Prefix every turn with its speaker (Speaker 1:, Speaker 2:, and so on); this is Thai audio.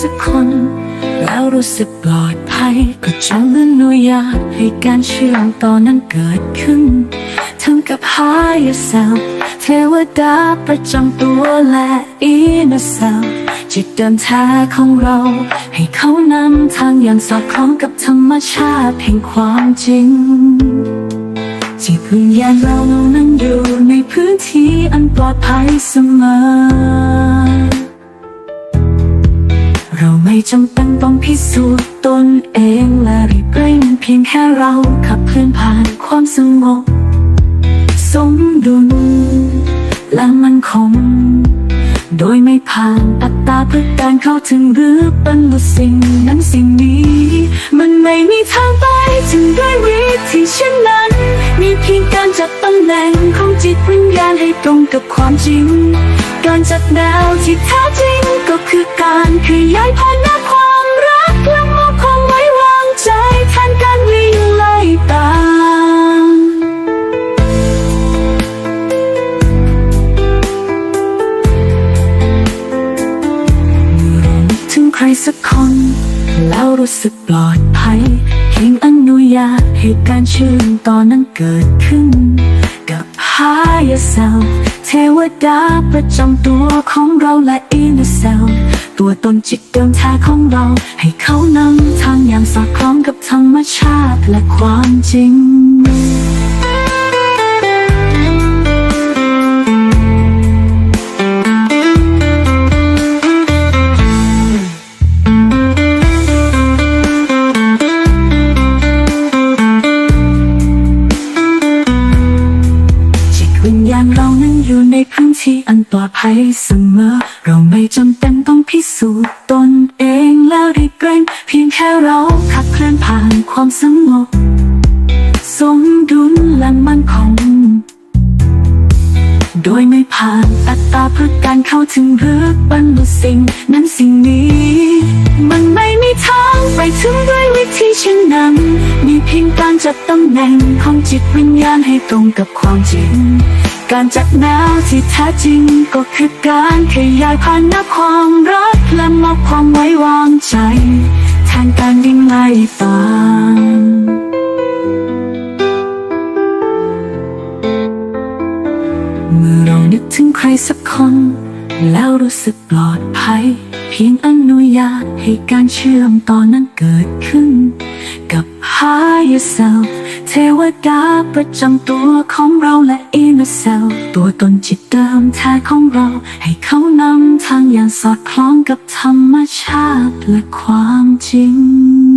Speaker 1: สักคน แล้วรู้สึกปลอดภัย ก็จะอนุญาตให้การเชื่อมต่อนั้นเกิดขึ้นทั้งกับ Higher Self เทวดาประจำตัวและ Inner Self จิตเดิมแท้ของเรา ให้เขานำทางอย่างสอดคล้องกับธรรมชาติแห่งความจริงจิตวิญญาณเรานั้นอยู่ในพื้นที่อันปลอดภัยเสมอ จำเป็นต้องพิสูจน์ตนเองและรีบเร่งเพียงแค่เราขับเคลื่อนผ่านความสงบสมดุลและมันคงโดยไม่ผ่านอัตตราเพื่อการเข้าถึงหรือบรรลุสิ่งนั้นสิ่งนี้ มันไม่มีทางไปถึงด้วยวิธีเช่นนั้น มีเพียงการจัดตำแหน่ง ตรงกับความจริง การจัดแนวที่แท้จริงก็คือการขยายพันธุ์ความรักและมอบความไว้วางใจแทนการวิ่งไล่ตามเมื่อเรานึกถึงใครสักคน แล้วรู้สึกปลอดภัยเพียงอนุญาตให้การเชื่อมต่อนั้นเกิดขึ้น Higher Self เทวดาประจำตัวของเราและ Inner Self ตัวตนจิตเดิมแท้ของเรา ให้เขานำทางอย่างสอดคล้องกับธรรมชาติและความจริง ปลอดภัยเสมอ เราไม่จำเป็นต้องพิสูจน์ตนเองแล้วรีบเร่งเพียงแค่เราขับเคลื่อนผ่านความสงบสมดุลและมั่นคงโดยไม่ผ่านอัตตราเพื่อการเข้าถึงหรือบรรลุสิ่งนั้นสิ่งนี้ มันไม่มีทางไปถึงด้วยวิธีเช่นนั้น มีเพียงการจัดตำแหน่งของจิตวิญญาณให้ตรงกับความจริง การจัดแนวที่แท้จริงก็คือการขยายพันธุ์ความรักและมอบความไว้วางใจแทนการวิ่งไล่ตามเมื่อเรานึกถึงใครสักคน แล้วรู้สึกปลอดภัย เพียงอนุญาตให้การเชื่อมต่อนั้นเกิดขึ้น กับ Higher Self วดาประจำตัวของเราและอินเซลตัวตนจิตเดิมแท้ของเรา ให้เขานำทางอย่างสอดคล้องกับธรรมชาติและความจริง